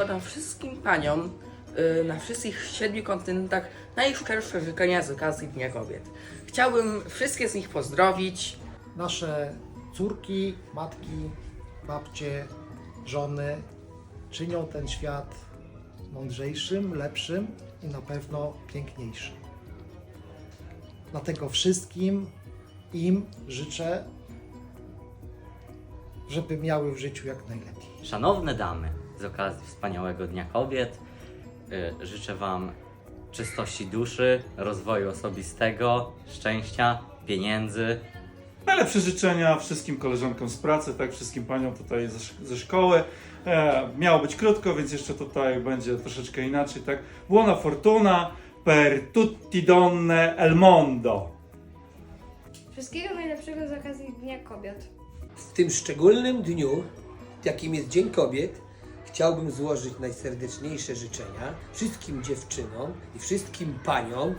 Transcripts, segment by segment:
składam wszystkim paniom y, na wszystkich siedmiu kontynentach najszczersze życzenia z okazji Dnia Kobiet. Chciałbym wszystkie z nich pozdrowić. Nasze córki, matki, babcie, żony czynią ten świat mądrzejszym, lepszym i na pewno piękniejszym. Dlatego wszystkim im życzę, żeby miały w życiu jak najlepiej. Szanowne damy, z okazji wspaniałego Dnia Kobiet y, życzę Wam czystości duszy, rozwoju osobistego, szczęścia, pieniędzy. Najlepsze życzenia wszystkim koleżankom z pracy, tak, wszystkim paniom tutaj ze, sz- ze szkoły. E, miało być krótko, więc jeszcze tutaj będzie troszeczkę inaczej, tak. Buona fortuna per tutti donne el mondo. Wszystkiego najlepszego z okazji Dnia Kobiet. W tym szczególnym dniu, jakim jest Dzień Kobiet, chciałbym złożyć najserdeczniejsze życzenia wszystkim dziewczynom i wszystkim paniom,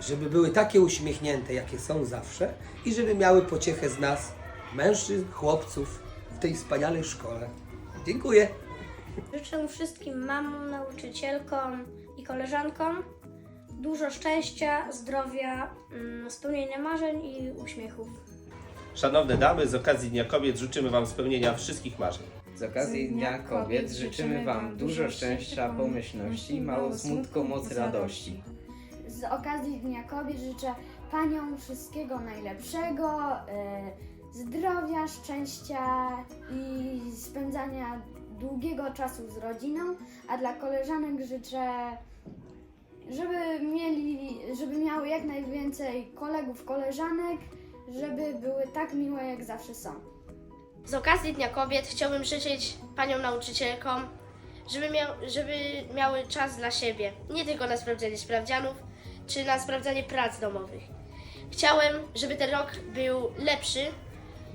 żeby były takie uśmiechnięte, jakie są zawsze i żeby miały pociechę z nas, mężczyzn, chłopców w tej wspaniałej szkole. Dziękuję. Życzę wszystkim mamom, nauczycielkom i koleżankom dużo szczęścia, zdrowia, mm, spełnienia marzeń i uśmiechów. Szanowne damy, z okazji Dnia Kobiet życzymy Wam spełnienia wszystkich marzeń. Z okazji Dnia Kobiet życzymy Wam dużo szczęścia, pomyślności, mało smutku, mocy radości. Z okazji Dnia Kobiet życzę Paniom wszystkiego najlepszego, e, zdrowia, szczęścia i spędzania długiego czasu z rodziną, a dla koleżanek życzę, żeby mieli, żeby miały jak najwięcej kolegów, koleżanek, żeby były tak miłe jak zawsze są. Z okazji Dnia Kobiet chciałbym życzyć paniom nauczycielkom, żeby, miał, żeby miały czas dla siebie, nie tylko na sprawdzanie sprawdzianów czy na sprawdzanie prac domowych. Chciałem, żeby ten rok był lepszy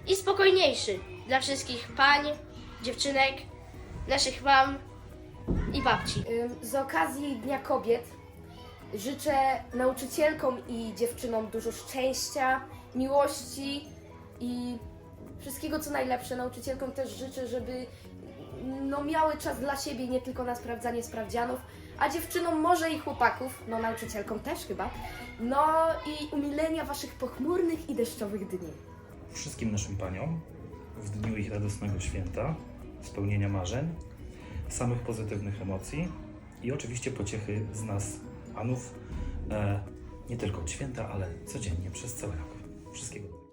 i spokojniejszy dla wszystkich pań, dziewczynek, naszych mam i babci. Z okazji Dnia Kobiet życzę nauczycielkom i dziewczynom dużo szczęścia, miłości i wszystkiego co najlepsze. Nauczycielkom też życzę, żeby no, miały czas dla siebie, nie tylko na sprawdzanie sprawdzianów, a dziewczynom może i chłopaków, no nauczycielkom też chyba, no i umilenia waszych pochmurnych i deszczowych dni. wszystkim naszym paniom w dniu ich radosnego święta, spełnienia marzeń, samych pozytywnych emocji i oczywiście pociechy z nas, panów, e, nie tylko od święta, ale codziennie przez cały rok. Wszystkiego.